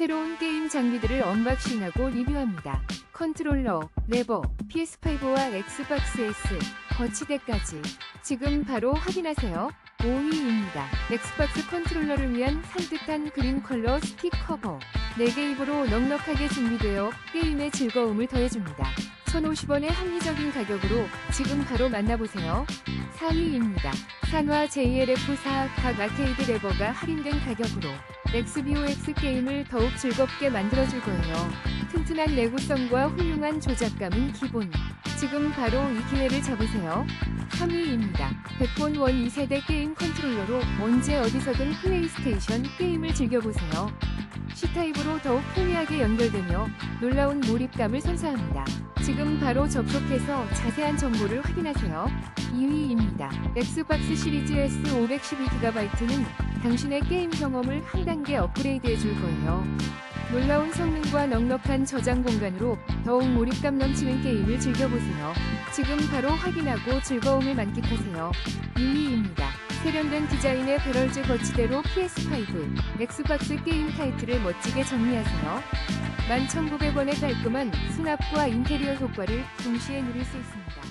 새로운 게임 장비들을 언박싱하고 리뷰합니다. 컨트롤러, 레버, PS5와 엑스박스 S, 거치대까지 지금 바로 확인하세요. 5위입니다. 엑스박스 컨트롤러를 위한 산뜻한 그린 컬러 스틱 커버. 4개 입으로 넉넉하게 준비되어 게임의 즐거움을 더해줍니다. 1,050원의 합리적인 가격으로 지금 바로 만나보세요. 4위입니다. 산화 JLF4 각 아케이드 레버가 할인된 가격으로 렉스비오X 게임을 더욱 즐겁게 만들어줄 거예요. 튼튼한 내구성과 훌륭한 조작감은 기본. 지금 바로 이 기회를 잡으세요. 3위입니다. 백본 원 2세대 게임 컨트롤러로 언제 어디서든 플레이스테이션 게임을 즐겨보세요. C타입으로 더욱 편리하게 연결되며 놀라운 몰입감을 선사합니다. 지금 바로 접속해서 자세한 정보를 확인하세요. 2위입니다. 엑스박스 시리즈 S 512GB는 당신의 게임 경험을 한 단계 업그레이드 해 줄 거예요. 놀라운 성능과 넉넉한 저장 공간으로 더욱 몰입감 넘치는 게임을 즐겨보세요. 지금 바로 확인하고 즐거움을 만끽하세요. 2위입니다. 세련된 디자인의 배럴즈 거치대로 PS5, 엑스박스 게임 타이틀을 멋지게 정리하세요. 11,900원의 깔끔한 수납과 인테리어 효과를 동시에 누릴 수 있습니다.